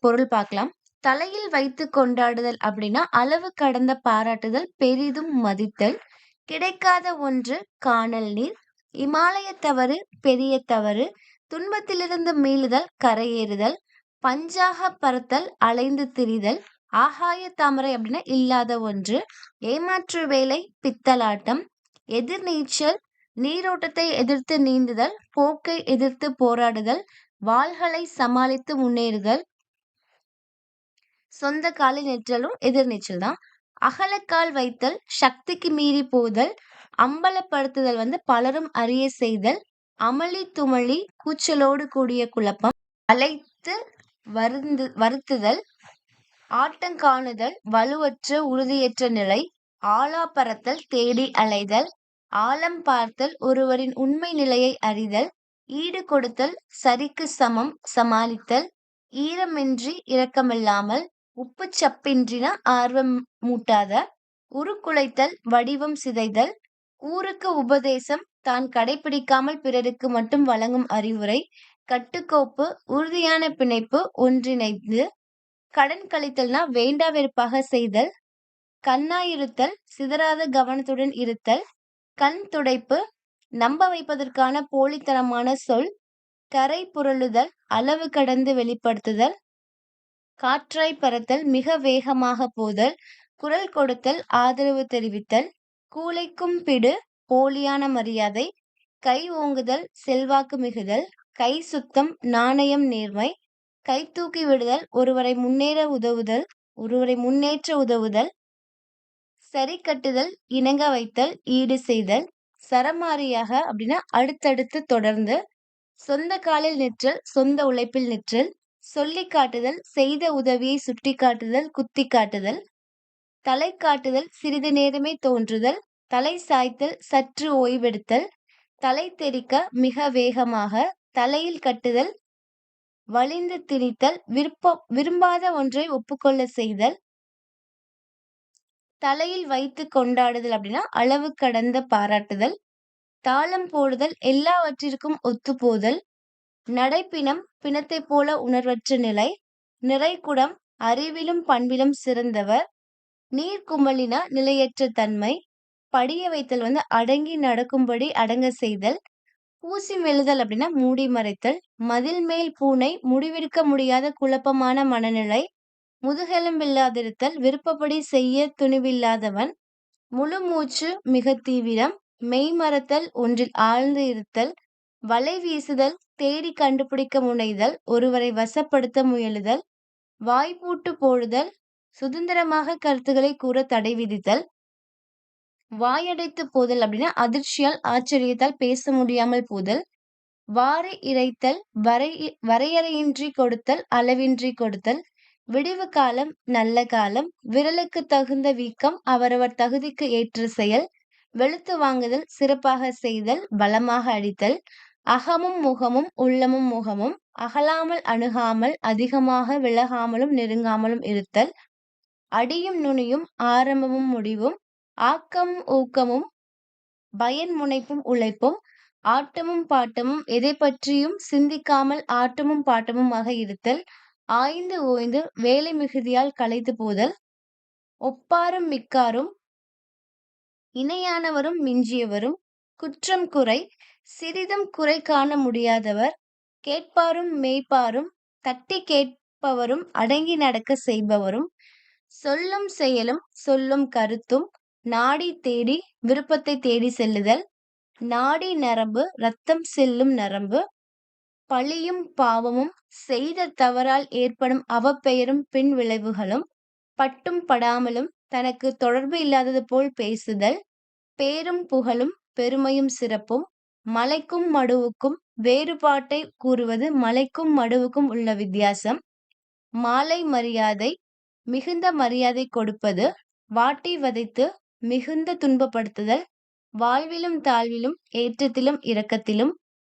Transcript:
பொருள் பார்க்கலாம். தலையில் வைத்து கொண்டாடுதல் அப்படின்னா, அளவு கடந்த பாராட்டுதல், பெரிதும் மதித்தல். கிடைக்காத ஒன்று காணல் நீர். இமாலய தவறு பெரிய தவறு. துன்பத்திலிருந்து மீளுதல் கரையேறுதல். பஞ்சாக பறத்தல் அலைந்து திரிதல். ஆகாய தாமரை அப்படின்னா இல்லாத ஒன்று. ஏமாற்று வேலை பித்தலாட்டம். எதிர்நீச்சல் நீரோட்டத்தை எதிர்த்து நீந்துதல். போக்கை எதிர்த்து போராடுதல். வாள்களை சமாளித்து முன்னேறுதல். சொந்த காலில் நிற்றலும் எதிர்நீச்சல் தான். அகலக்கால் வைத்தல் சக்திக்கு மீறி போதல். அம்பலப்படுத்துதல் வந்து பலரும் அறிய செய்தல். அமளி துமளி கூச்சலோடு கூடிய குழப்பம். அலைத்து வருந்து வருத்துதல். ஆட்டங்காணுதல் வலுவற்ற உறுதியற்ற நிலை. ஆலாபரத்தல் தேடி அலைதல். ஆழம் பார்த்தல் ஒருவரின் உண்மை நிலையை அறிதல். ஈடு கொடுத்தல் சரிக்கு சமம் சமாளித்தல். ஈரமின்றி இரக்கமில்லாமல். உப்புச் சப்பின்றின ஆர்வம் மூட்டாத. உருக்குலைத்தல் வடிவம் சிதைதல். ஊருக்கு உபதேசம் தான் கடைப்பிடிக்காமல் பிறருக்கு மட்டும் வழங்கும் அறிவுரை. கட்டுக்கோப்பு உறுதியான பிணைப்பு ஒன்றிணைந்து. கடன் கழித்தல்னா வேண்டா வெறுப்பாக செய்தல். கண்ணாயிருத்தல் சிதறாத கவனத்துடன் இருத்தல். கண் துடைப்பு நம்ப வைப்பதற்கான போலித்தனமான சொல். கரை புரளுதல் அளவு கடந்து வெளிப்படுத்துதல். காற்றாய்ப் பறத்தல் மிக வேகமாக போதல். குரல் கொடுத்தல் ஆதரவு தெரிவித்தல். கூழைக்கும் பிடு போலியான மரியாதை. கை ஓங்குதல் செல்வாக்கு மிகுதல். கை சுத்தம் நாணயம் நேர்மை. கை தூக்கி விடுதல் ஒருவரை முன்னேற உதவுதல் ஒருவரை முன்னேற்ற உதவுதல். சரிக்கட்டுதல் இணங்க வைத்தல் ஈடு செய்தல். சரமாரியாக அப்படின்னா அடுத்தடுத்து தொடர்ந்து. சொந்த காலில் நிற்றல் சொந்த உழைப்பில் நிற்றல். சொல்லிக் காட்டுதல் செய்த உதவியை சுட்டிக்காட்டுதல் குத்திக் காட்டுதல். தலை காட்டுதல் சிறிது நேரமே தோன்றுதல். தலை சாய்த்தல் சற்று ஓய்வெடுத்தல். தலை தெறிக்க மிக வேகமாக. தலையில் கட்டுதல் வலிந்து திணித்தல் விருப்ப விரும்பாத ஒன்றை ஒப்புக்கொள்ளச் செய்தல். தலையில் வைத்து கொண்டாடுதல் அப்படின்னா அளவு கடந்த பாராட்டுதல். தாளம் போடுதல் எல்லாவற்றிற்கும் ஒத்துப்போதல். நடைப்பிணம் பிணத்தைப் போல உணர்வற்ற நிலை. நிறைகுடம் அறிவிலும் பண்பிலும் சிறந்தவர். நீர்க்குமிழினா நிலையற்ற தன்மை. படிய வைத்தல் வந்து அடங்கி நடக்கும்படி அடங்கச் செய்தல். பூசி மெழுதல் அப்படின்னா மூடி மறைத்தல். மதில் மேல் பூனை முடிவெடுக்க முடியாத குழப்பமான மனநிலை. முதுகெலும்பில்லாதிருத்தல் விருப்பப்படி செய்ய துணிவில்லாதவன். முழு மூச்சு மிக தீவிரம். மெய்மறத்தல் ஒன்றில் ஆழ்ந்து இருத்தல். வலை வீசுதல் தேடி கண்டுபிடிக்க முனைதல் ஒருவரை வசப்படுத்த முயலுதல். வாய்ப்பூட்டு போடுதல் சுதந்திரமாக கருத்துக்களை கூற தடை விதித்தல். வாயடைத்து போதல் அப்படின்னா அதிர்ச்சியால் ஆச்சரியத்தால் பேச முடியாமல் போதல். வாரி இறைத்தல் வரை வரையறையின்றி கொடுத்தல் அளவின்றி கொடுத்தல். விடிவு காலம் நல்ல காலம் விரலுக்கு தகுந்த வீக்கம் அவரவர் தகுதிக்கு ஏற்ற செயல். வெளுத்து வாங்குதல் சிறப்பாக செய்தல் பலமாக அடித்தல். அகமும் முகமும் உள்ளமும் முகமும் அகலாமல் அணுகாமல் அதிகமாக விலகாமலும் நெருங்காமலும் இருத்தல். அடியும் நுனியும் ஆரம்பமும் முடிவும். ஆக்கமும் ஊக்கமும் பயன் முனைப்பும் உழைப்பும். ஆட்டமும் பாட்டமும் எதை பற்றியும் சிந்திக்காமல் ஆட்டமும் பாட்டமுமாக இருத்தல். ஆய்ந்து ஓய்ந்து வேலை மிகுதியால் களைத்து போதல். ஒப்பாரும் மிக்காரும் இணையானவரும் மிஞ்சியவரும். குற்றம் குறை சிறிதும் குறை காண முடியாதவர். கேட்பாரும் மெய்ப்பாரும் தட்டிக் கேட்பவரும் அடங்கி நடக்கச் செய்பவரும். சொல்லும் செயலும் சொல்லும் கருத்தும். நாடி தேடி விருப்பத்தைத் தேடி செல்லுதல். நாடி நரம்பு ரத்தம் செல்லும் நரம்பு. பழியும் பாவமும் செய்த தவறால் ஏற்படும் அவப்பெயரும் பின் விளைவுகளும். பட்டும் படாமலும் தனக்கு தொடர்பு இல்லாதது போல் பேசுதல். பேரும் புகழும் பெருமையும் சிறப்பும். மலைக்கும் மடுவுக்கும் வேறுபாட்டைக் கூறுவது மலைக்கும் மடுவுக்கும் உள்ள வித்தியாசம். மாலை மரியாதை மிகுந்த மரியாதை கொடுப்பது. வாட்டி வதைத்து மிகுந்த துன்பப்படுத்துதல். வாழ்விலும் தாழ்விலும் ஏற்றத்திலும் இரக்கத்திலும்